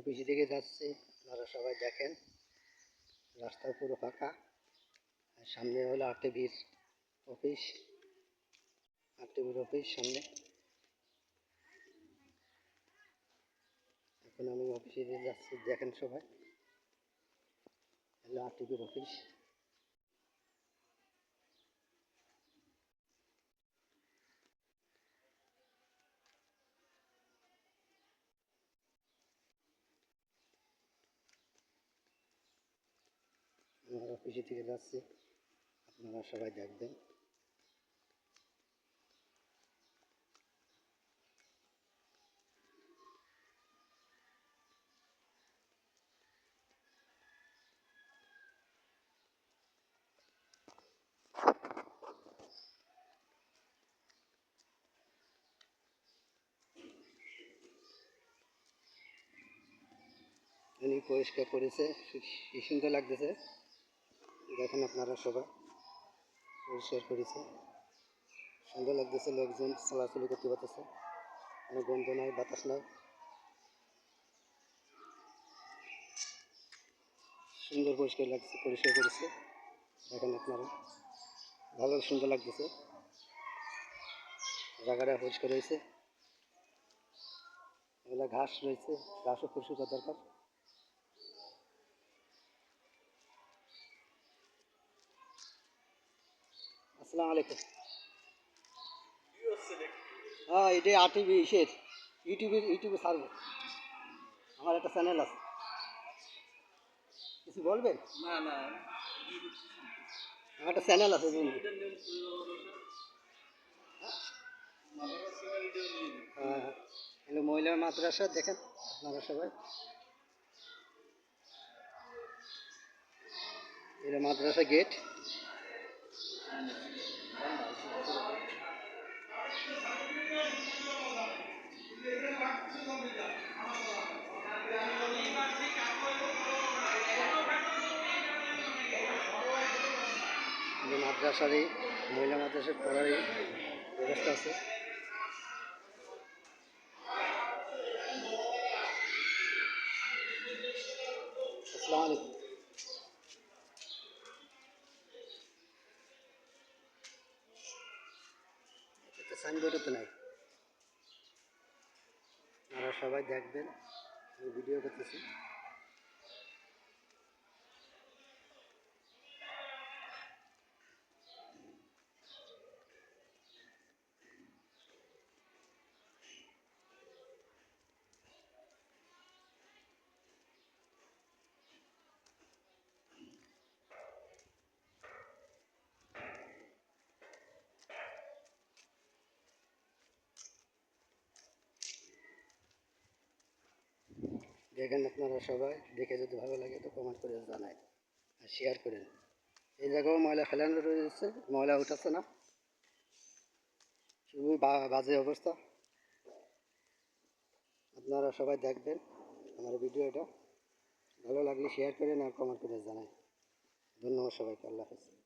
Office দিকে যাচ্ছি, আপনারা সবাই দেখেন। রাস্তা পুরো ফাঁকা। আর সামনে হলো আরটিভির অফিস। আরটিভির অফিস সামনে। এখন আমি অফিসে যাচ্ছি, দেখেন সবাই। হলো আরটিভির অফিস। আমার অফিসে থেকে যাচ্ছি আপনারা সবাই দেখবেন। পরিষ্কার করেছে সুন্দর লাগতেছে। দেখেন আপনারা সবাই। পরিষ্কার করেছে। সুন্দর লাগতেছে, লোকজন চলাচলি করতে পারতেছে। কোনো গন্ধ নাই, বাতাস নাই। সুন্দর পরিষ্কার লাগছে, পরিষ্কার করেছে। দেখেন আপনারা। ভালো, সুন্দর লাগতেছে। জায়গাটা পরিষ্কার হয়েছে। এগুলো ঘাস রয়েছে, ঘাসও পরিষ্কার দরকার। আসসালামু আলাইকুম। হ্যাঁ এটা আরটিভি ইসের। ইউটিউবে ইউটিউবে ছাড়বো। আমার একটা চ্যানেল আছে। কিছু বলবেন? না না। আমার একটা চ্যানেল আছে বুঝলি হ্যাঁ হ্যালো মহিলার মাদ্রাসা দেখেন আপনারা সবাই। এটা মাদ্রাসা গেট মাদ্রাসারই মহিলা মাদ্রাসার পড়ারই ব্যবস্থা আছে। সাইনবোর্ডও তো নাই। সবাই দেখবেন ভিডিও করতেছি। দেখেন আপনারা সবাই, দেখে যদি ভালো লাগে তো কমেন্ট করে জানায় আর শেয়ার করেন। এই জায়গাও ময়লা ফেলানো রয়েছে, ময়লা উঠাচ্ছে না। খুবই বাজে অবস্থা। আপনারা সবাই দেখবেন আমার ভিডিওটা। ভালো লাগলে শেয়ার করেন আর কমেন্ট করে জানায়। ধন্যবাদ সবাইকে, আল্লাহ হাফেজ।